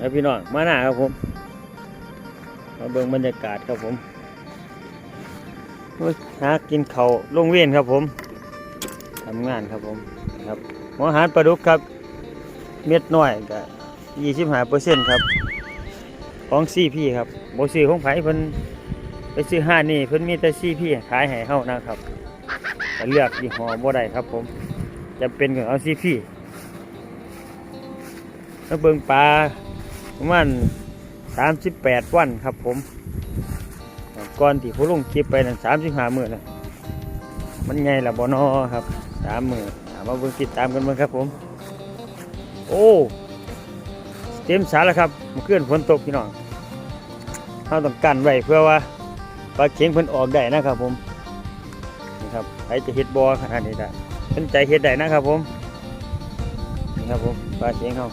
แล้วพี่น้องมาหน้าครับผมมาเบิ่งบรรยากาศครับผมหากินเขาลงเวียนครับผมทำงานครับผมครับหมอหารปลาดุกครับ เม็ดน้อยก็ยี่สิบห้าเปอร์เซ็นต์ครับของซีพี่ครับโบซื้อของไผเพิ่นไปซื้อห้านี่เพิ่นมีแต่ซีพี่ขายให้เฮานะครับแต่เลือกยี่ห้อบ่ได้ครับผมจะเป็นของเอาซีพี่แล้วเบิ่งปลา ประมาณสามสิบแปดวันครับผม ก่อนที่ผมลงคลิปไปนั่นสามสิบห้ามื้อนะมันไงล่ะบ่นอครับสามมื้อเอามาเบิ่งติดตามกันบิ่งครับผม โอ้เต็มสารแล้วครับเมื่อคืนฝนตกพี่น้องเราต้องกันไว้เพื่อว่าปลาเข็งเพิ่นออกได้นะครับผมนี่ครับใครจะเฮ็ดบอขนาดนี้ได้เพิ่นใจเฮ็ดได้นะครับผมนี่ครับผมปลาเข็งเขา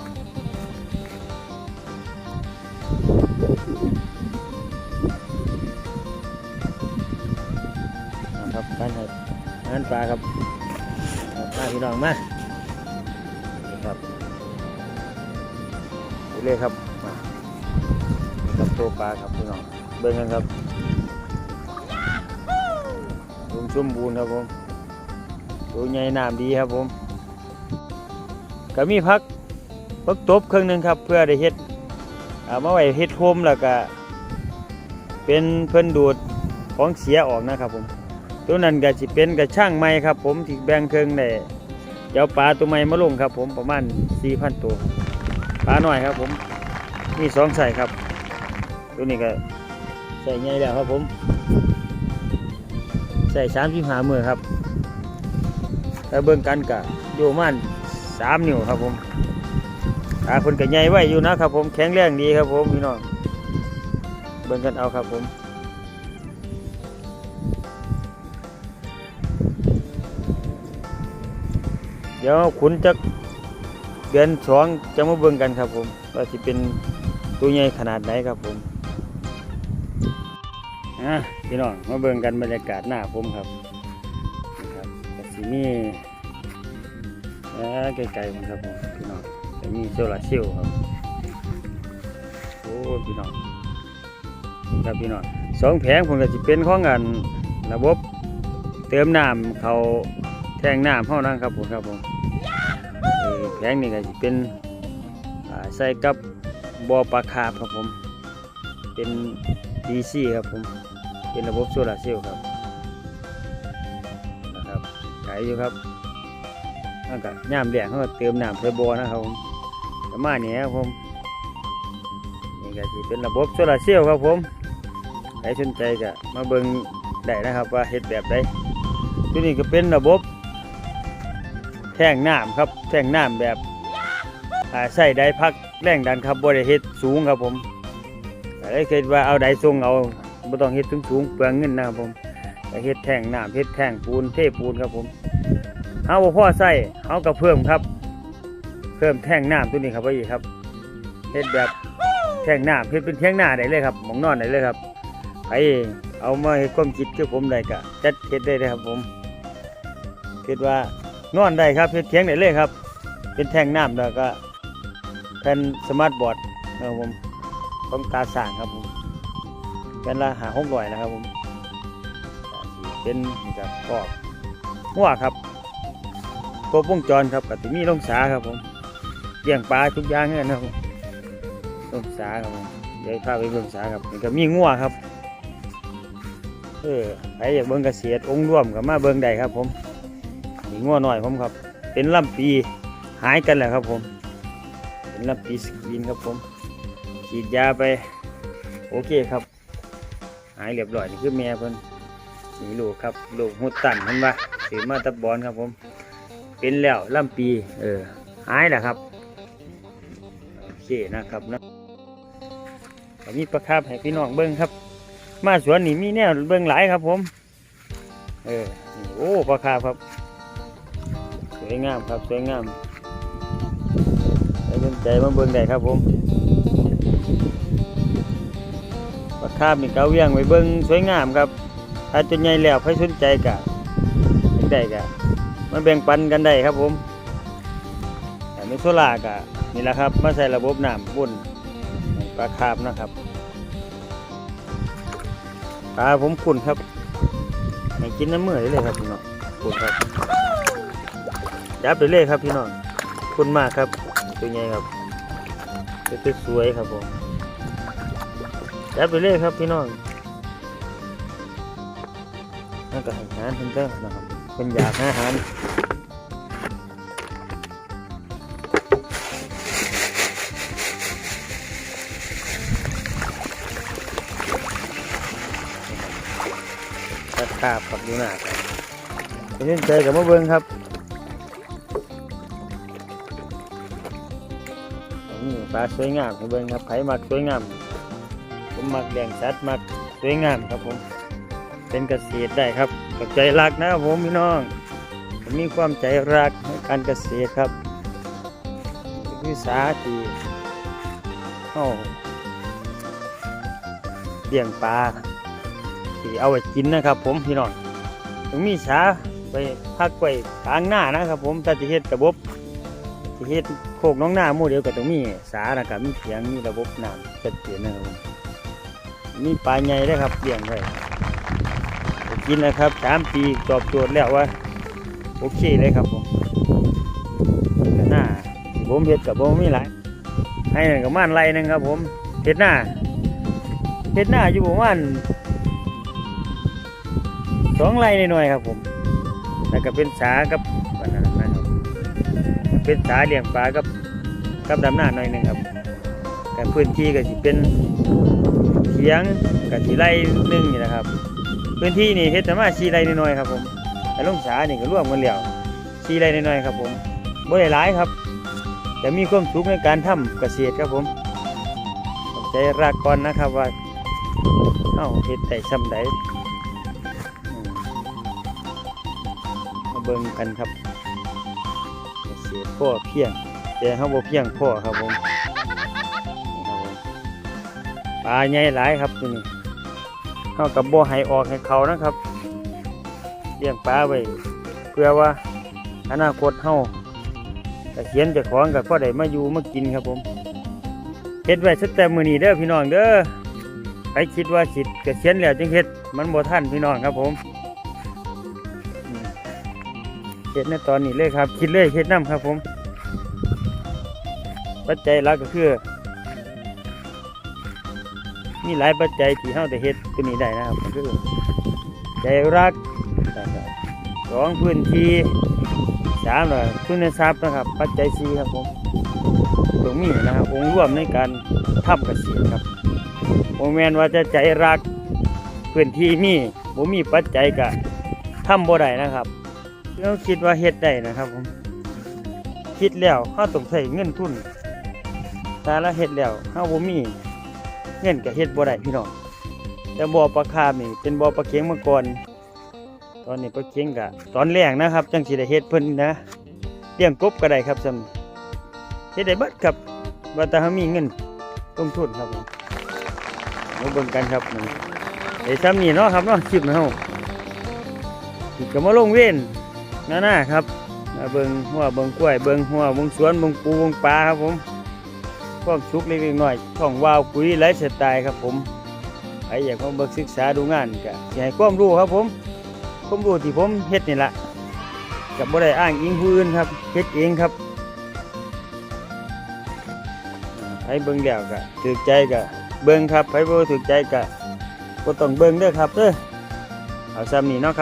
ครับการให้อาหารปลาครับมาพี่น้องมานี่ครับไปเลยครับมากับตัวปลาครับพี่น้องเบิ่งกันครับรุมชุ่มบูนครับผมตัวใหญ่น้ำดีครับผมก็มีพักพักตบเครื่องหนึงครับเพื่อได้เฮ็ดเอามาไว้เฮ็ดโฮมแล้วก็เป็นเพิ่นดูดของเสียออกนะครับผม ตัวนั้นก็สิเป็นกระช่างไม้ครับ ผมที่แบ่งเครื่องได้เจ้าปลาตัวใหม่มาลงครับ ผมประมาณ4,000ตัวปลาหน่อยครับ ผมมีสองใส่ครับ ตัวนี้ก็ใส่ใหญ่แล้วครับผม ใส่สามสิบห้ามือครับแล้วเบิ่งกันกะอยู่มันสามนิ้วครับผมตาคนก็ใหญ่ไว้อยู่นะครับ ผมแข็งแรงดีครับ ผมพี่น้องเบิ่งกันเอาครับผม ดี๋ยวขุนจะเดือนสองจะมาเบิ่งกันครับผมว่าจะเป็นตัวใหญ่ขนาดไหนครับผมอะพี่น้องมาเบิ่งกันบรรยากาศหน้าผมครับครับกสิมีเอ่อไกลๆมันครับผมพี่น้องจะมีโซลาเซลล์ครับโอ้พี่น้องครับพี่น้องสองแผงผมก็จะเป็นข้องกันระบบเติมน้ำเขาแทงน้ำเท่านั้นครับผมครับผม แผงนี่ก็จะเป็นใส่กับบ่อปลาคาครับผม เป็น DC ครับผม เป็นระบบโซลาร์เซลล์ครับนะครับขายอยู่ครับนั่นก็ย่ามแดงเขาก็เติมน้ำใส่บ่อนะครับผมประมาณนี้ครับผมนี่ก็จะเป็นระบบโซลาร์เซลล์ครับผมใครสนใจก็มาเบิ่งได้นะครับว่าเฮ็ดแบบใดตัวนี้ก็เป็นระบบ แท่งน้ำครับแท่งน้ำแบบใส่ได้พักแรงดันครับบริเฮ็ดสูงครับผมแต่ได้คิดว่าเอาไดทรงเอาไม่ต้องเฮ็ดสูงๆเปลืองเงินนะครับผมเฮ็ดแท่งน้ำเฮ็ดแท่งปูนเทปูนครับผมเฮาบ่พอใส่เฮาก็เพิ่มครับ เพิ่มแท่งน้ำตัวนี้ครับไปอีกครับเฮ็ดแบบแท่งน้ำเฮ็ดเป็นแท่งหน้าได้เลยครับหมองนอนได้เลยครับไปเอามาเฮ็ดความคิดคือผมได้ก็จัดเฮ็ดได้เลยครับผมคิดว่า นอนได้ครับเฮ็ดเทียงได้เลยครับ เป็นแท่งน้ำแล้วก็แผ่นสมาร์ทบอร์ดนะครับผมต้องตาสางครับผมเป็นละหาหกร้อยนะครับผมเป็นนี่ครับกอบหัวครับครบวงจรครับกับที่มีลงสาครับผมเลี้ยงปลาทุกอย่างเนี่ยนะครับลงสาครับผมเดี๋ยวพาไปเบิ่งสาครับนี่ก็มีงัวครับเออใครอยากเบิ่งเกษตรองค์ร่วมกับมาเบิ่งได้ครับผม นี่งัวหน่อยผมครับ เป็นลำปีหายกันแล้วครับผม เป็นลำปีสกรีนครับผม ฉีดยาไป โอเคครับ หายเรียบร้อยนี่คือแม่เพิ่นนี่ลูกครับลูกหุดตันเห็นปะถือมาตะบอนครับผม เป็นแล้วลำปี เออหายแล้วครับ โอเคนะครับนะมีประคับให้พี่น้องเบิ้งครับ มาสวนนี่มีแนวเบิ้งหลายครับผม เออ โอ้ประคับครับ วยงามครับสวยงามใครสนใจมาเบิ่งได้ครับผมปลาคาบนี่เกาเวียงไว้เบิ่งสวยงามครับ ถ้าจนใหญ่แล้วใครสนใจกะได้กะมาแบ่งปันกันได้ครับผมแต่ไม่โซลากะนี่แหละครับมาใส่ระบบน้ำบนปลาคาร์ฟนะครับปลาผมขุนครับให้กินน้ำมือได้เลยครับพี่น้องขุนครับ จับไปเลยครับพี่น้องขุนมากครับตัวใหญ่ครับตัวสวยครับผมจับไปเลยครับพี่น้องนั่นก็ห้อาหารเพิ่นเด้อนะครับเป็นอยากหาอาหารตาบกับดูหน้าครับเป็นเช่นใจกับมะเบิงครับ นี่ปลาสวยงามให้เบิงครับไผมักสวยงามผมมักแดงชัดมักสวยงามครับผม เป็นเกษตรได้ครับกับใจรักนะครับผมพี่น้องผมมีความใจรักในการเกษตรครับวิสาที่เข้าเลี้ยงปลาที่เอาไว้กินนะครับ ผมพี่น้องต้องมีสาไปพักไว้กลางหน้านะครับ ผมถ้าจะเฮ็ดระบบจะเฮ็ด โคกน้องหน้าหมู่เดียวก็ต้องมีสานะครับมีเถียงมีระบบน้ำชัดเจนนะครับผมมีปลาใหญ่ด้วยครับเลี้ยงไว้ไปกินนะครับสามปีตอบโจทย์แล้วว่าโอเคเลยครับผมหน้าผมเฮ็ดกับผมมีหลายให้หนึ่งกับม่านไรหนึงครับ ผมเฮ็ดหน้าเฮ็ดหน้าอยู่ประมาณสองไรหน่อยครับผมแล้วก็เป็นสากับ เป็นสาเลี้ยงปลากับกับดำหน้าหน่อยหนึ่งครับการพื้นที่ก็สิเป็นเถียงกับสีไร่หนึ่งนี่นะครับ พื้นที่นี่เฮ็ดประมาณสี่ไร่น้อยๆครับผมแต่ลงสานี่ก็ร่วมกันแล้วสี่ไร่น้อยๆครับผมบ่ได้หลายครับแต่มีความสุขในการทำเกษตรครับผมต้องใจรักก่อนนะครับว่าเอ้าเฮ็ดได้ซำใดมาเบิ่งกันครับ เสียพ่อเพียงแต่เขาบ่เพียงพ่อครับผมปลาใหญ่หลายครับที่นี่เขากับบ่ให้ออกให้เขานะครับเลี้ยงปลาไว้เพื่อว่าอนาคตเฮาแต่เขียนจะของกับพ่อได้มาอยู่มากินครับผมเฮ็ดไว้สักแต่มือนี้เด้อพี่น้องเด้อใครคิดว่าสิเกษียณแล้วจึงเฮ็ดมันบ่ทันพี่น้องครับผม ฮ็ดในตอนนี้เลยครับ คิดเลยเฮ็ดน้ำครับผม ปัจจัยหลักก็คือ มีหลายปัจจัยที่เฮาได้เฮ็ดตัวนี้ได้นะครับก็คือใจรักสองพื้นที่สามเลยทุนทรัพย์นะครับ ปัจจัยสี่ครับผมตรงนี้นะครับองค์รวมในการทำเกษตรครับโมแมนว่าจะใจรักพื้นที่มีบ่มีปัจจัยก็ทำบ่ได้นะครับ เราคิดว่าเฮ็ดได้นะครับผมคิดแล้วเราต้องใช้เงินทุนแต่ละเฮ็ดแล้วเราบ่มีเงินก็เฮ็ดบ่ได้พี่น้องแต่บ่อปลาคาร์ฟนี่เป็นบ่อปลาเค็งมาก่อน ตอนนี้ปลาเค็งก็ตอนแรกนะครับ จังสิได้เฮ็ดเพิ่นนะเลี้ยงกบก็ได้ครับซั่นเฮ็ดได้บิดครับว่าแต่เฮามีเงินลงทุนครับผมมาเบิ่งกันครับนี่ไอ้ซ้ำนี่เนาะครับเนาะคลิปของเฮาอีกก็มาลงเว้น หน้าหน้าครับมาเบิงหัวเบิงกล้วยเบิงหัวเบิงสวนเบิงปูเบิงปลาครับผมความสุขเล็กๆน้อยๆช่องวาวปุ๋ยไลฟ์สไตล์ครับผมใครอยากมาเบิกศึกษาดูงานก็สิให้ความรู้ครับผมความรู้ที่ผมเฮ็ดนี่แหละกับบ่ได้อ้างอิงผู้อื่นครับเฮ็ดเองครับอ่าใครเบิ่งแล้วก็ถูกใจก็เบิ่งครับใครบ่ถูกใจก็บ่ต้องเบิ่งเด้อครับเด้อเอาซ้ำนี่เนาะครับ